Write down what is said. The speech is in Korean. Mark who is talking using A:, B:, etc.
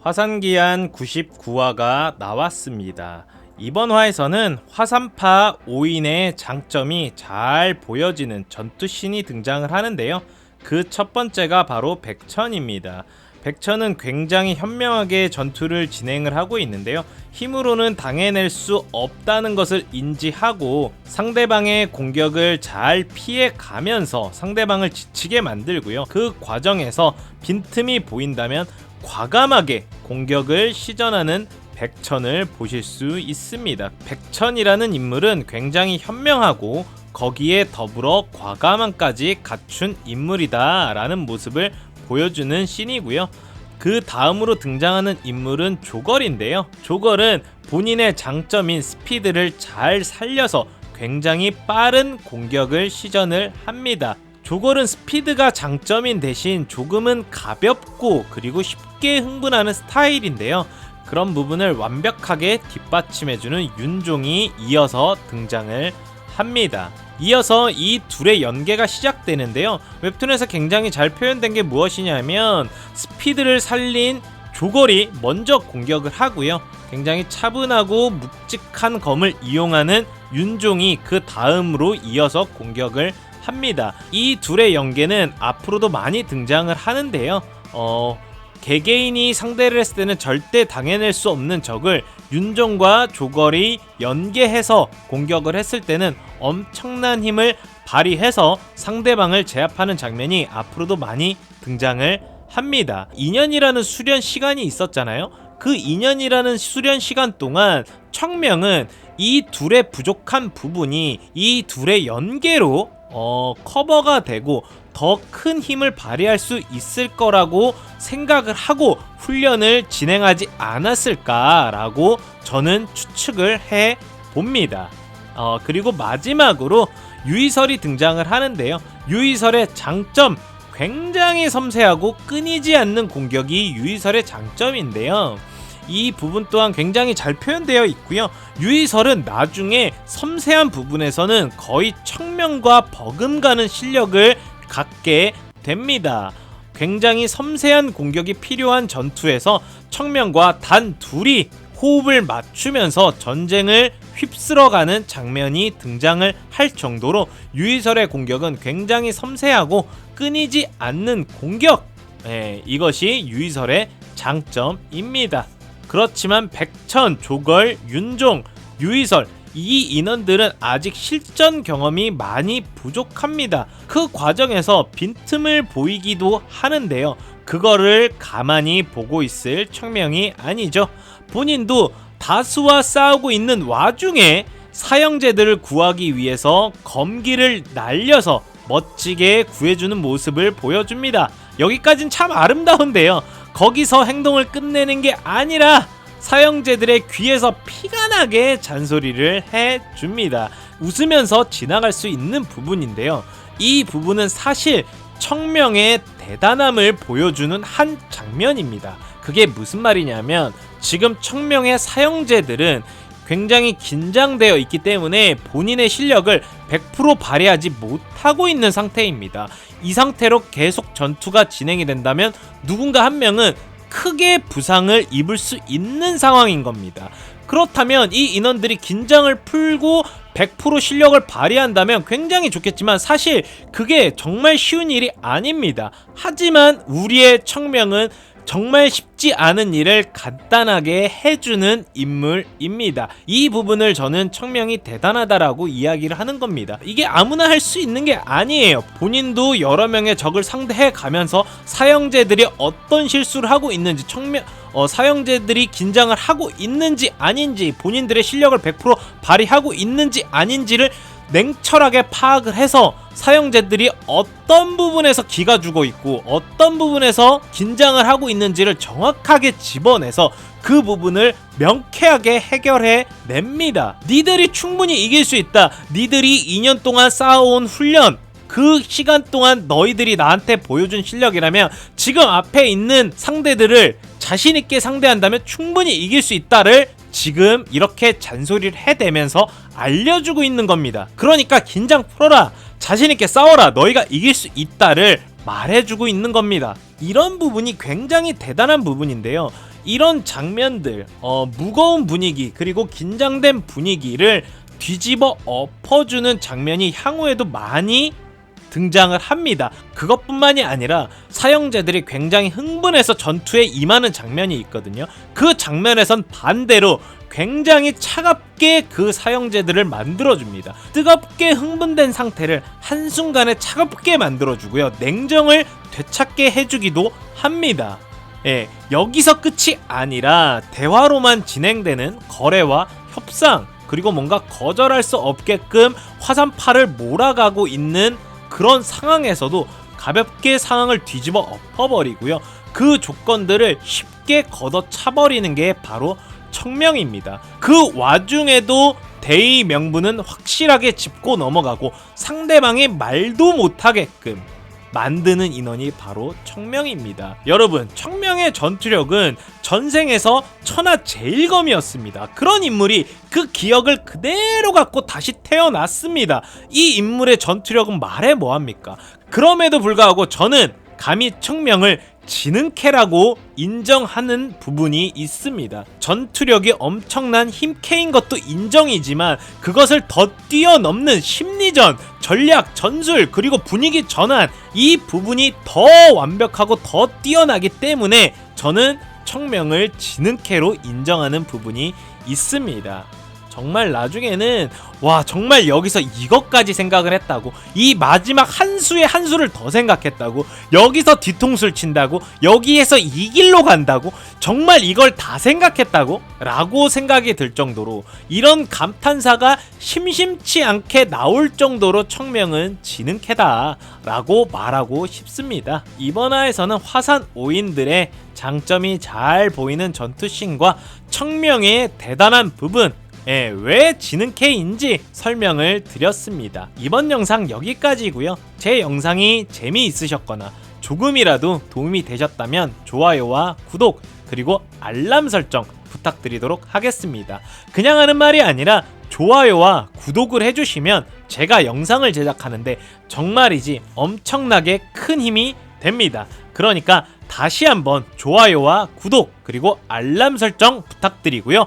A: 화산기한 99화가 나왔습니다. 이번 화에서는 화산파 5인의 장점이 잘 보여지는 전투신이 등장을 하는데요. 그 첫 번째가 바로 백천입니다. 백천은 굉장히 현명하게 전투를 진행을 하고 있는데요. 힘으로는 당해낼 수 없다는 것을 인지하고 상대방의 공격을 잘 피해 가면서 상대방을 지치게 만들고요. 그 과정에서 빈틈이 보인다면 과감하게 공격을 시전하는 백천을 보실 수 있습니다. 백천이라는 인물은 굉장히 현명하고 거기에 더불어 과감함까지 갖춘 인물이다라는 모습을 보여주는 씬이고요. 그 다음으로 등장하는 인물은 조걸인데요. 조걸은 본인의 장점인 스피드를 잘 살려서 굉장히 빠른 공격을 시전을 합니다. 조걸은 스피드가 장점인 대신 조금은 가볍고 그리고 쉽게 흥분하는 스타일인데요. 그런 부분을 완벽하게 뒷받침해주는 윤종이 이어서 등장을 합니다. 이어서 이 둘의 연계가 시작되는데요. 웹툰에서 굉장히 잘 표현된 게 무엇이냐면 스피드를 살린 조걸이 먼저 공격을 하고요. 굉장히 차분하고 묵직한 검을 이용하는 윤종이 그 다음으로 이어서 공격을 합니다. 이 둘의 연계는 앞으로도 많이 등장을 하는데요. 어, 개개인이 상대를 했을 때는 절대 당해낼 수 없는 적을 윤종과 조걸이 연계해서 공격을 했을 때는 엄청난 힘을 발휘해서 상대방을 제압하는 장면이 앞으로도 많이 등장을 합니다. 2년이라는 수련 시간이 있었잖아요. 그 2년이라는 수련 시간 동안 청명은 이 둘의 부족한 부분이 이 둘의 연계로 어, 커버가 되고 더 큰 힘을 발휘할 수 있을 거라고 생각을 하고 훈련을 진행하지 않았을까라고 저는 추측을 해 봅니다. 어, 그리고 마지막으로 유이설이 등장을 하는데요. 유이설의 장점 굉장히 섬세하고 끊이지 않는 공격이 유이설의 장점인데요. 이 부분 또한 굉장히 잘 표현되어 있고요. 유이설은 나중에 섬세한 부분에서는 거의 청명과 버금가는 실력을 갖게 됩니다. 굉장히 섬세한 공격이 필요한 전투에서 청명과 단 둘이 호흡을 맞추면서 전쟁을 휩쓸어가는 장면이 등장을 할 정도로 유이설의 공격은 굉장히 섬세하고 끊이지 않는 공격. 예, 이것이 유이설의 장점입니다. 그렇지만 백천, 조걸, 윤종, 유이설 이 인원들은 아직 실전 경험이 많이 부족합니다. 그 과정에서 빈틈을 보이기도 하는데요. 그거를 가만히 보고 있을 청명이 아니죠. 본인도 다수와 싸우고 있는 와중에 사형제들을 구하기 위해서 검기를 날려서 멋지게 구해주는 모습을 보여줍니다. 여기까진 참 아름다운데요. 거기서 행동을 끝내는 게 아니라 사형제들의 귀에서 피가 나게 잔소리를 해줍니다. 웃으면서 지나갈 수 있는 부분인데요. 이 부분은 사실 청명의 대단함을 보여주는 한 장면입니다. 그게 무슨 말이냐면 지금 청명의 사형제들은 굉장히 긴장되어 있기 때문에 본인의 실력을 100% 발휘하지 못하고 있는 상태입니다. 이 상태로 계속 전투가 진행이 된다면 누군가 한 명은 크게 부상을 입을 수 있는 상황인 겁니다. 그렇다면 이 인원들이 긴장을 풀고 100% 실력을 발휘한다면 굉장히 좋겠지만 사실 그게 정말 쉬운 일이 아닙니다. 하지만 우리의 청명은 정말 쉽지 않은 일을 간단하게 해주는 인물입니다. 이 부분을 저는 청명이 대단하다라고 이야기를 하는 겁니다. 이게 아무나 할 수 있는 게 아니에요. 본인도 여러 명의 적을 상대해 가면서 사형제들이 어떤 실수를 하고 있는지 청명 어, 사형제들이 긴장을 하고 있는지 아닌지 본인들의 실력을 100% 발휘하고 있는지 아닌지를 냉철하게 파악을 해서 사형제들이 어떤 부분에서 기가 죽어 있고 어떤 부분에서 긴장을 하고 있는지를 정확하게 집어내서 그 부분을 명쾌하게 해결해 냅니다. 니들이 충분히 이길 수 있다. 니들이 2년 동안 쌓아온 훈련 그 시간 동안 너희들이 나한테 보여준 실력이라면 지금 앞에 있는 상대들을 자신 있게 상대한다면 충분히 이길 수 있다를 지금 이렇게 잔소리를 해대면서 알려주고 있는 겁니다. 그러니까 긴장 풀어라. 자신 있게 싸워라. 너희가 이길 수 있다를 말해주고 있는 겁니다. 이런 부분이 굉장히 대단한 부분인데요. 이런 장면들, 어, 무거운 분위기 그리고 긴장된 분위기를 뒤집어 엎어주는 장면이 향후에도 많이 등장을 합니다. 그것뿐만이 아니라 사형제들이 굉장히 흥분해서 전투에 임하는 장면이 있거든요. 그 장면에선 반대로 굉장히 차갑게 그 사형제들을 만들어줍니다. 뜨겁게 흥분된 상태를 한순간에 차갑게 만들어주고요. 냉정을 되찾게 해주기도 합니다. 예, 여기서 끝이 아니라 대화로만 진행되는 거래와 협상 그리고 뭔가 거절할 수 없게끔 화산파를 몰아가고 있는 그런 상황에서도 가볍게 상황을 뒤집어 엎어버리고요. 그 조건들을 쉽게 걷어차버리는 게 바로 청명입니다. 그 와중에도 대의 명분은 확실하게 짚고 넘어가고 상대방이 말도 못하게끔 만드는 인원이 바로 청명입니다. 여러분, 청명의 전투력은 전생에서 천하 제일검이었습니다. 그런 인물이 그 기억을 그대로 갖고 다시 태어났습니다. 이 인물의 전투력은 말해 뭐합니까? 그럼에도 불구하고 저는 감히 청명을 지능캐라고 인정하는 부분이 있습니다. 전투력이 엄청난 힘캐인 것도 인정이지만 그것을 더 뛰어넘는 심리전, 전략, 전술, 그리고 분위기 전환 이 부분이 더 완벽하고 더 뛰어나기 때문에 저는 청명을 지능캐로 인정하는 부분이 있습니다. 정말 나중에는 와 정말 여기서 이것까지 생각을 했다고 이 마지막 한 수에 한 수를 더 생각했다고 여기서 뒤통수를 친다고 여기에서 이 길로 간다고 정말 이걸 다 생각했다고 라고 생각이 들 정도로 이런 감탄사가 심심치 않게 나올 정도로 청명은 지능캐다 라고 말하고 싶습니다. 이번 화에서는 화산 5인들의 장점이 잘 보이는 전투씬과 청명의 대단한 부분 예, 왜 지능 K인지 설명을 드렸습니다. 이번 영상 여기까지고요. 제 영상이 재미있으셨거나 조금이라도 도움이 되셨다면 좋아요와 구독 그리고 알람 설정 부탁드리도록 하겠습니다. 그냥 하는 말이 아니라 좋아요와 구독을 해주시면 제가 영상을 제작하는데 정말이지 엄청나게 큰 힘이 됩니다. 그러니까 다시 한번 좋아요와 구독 그리고 알람 설정 부탁드리고요.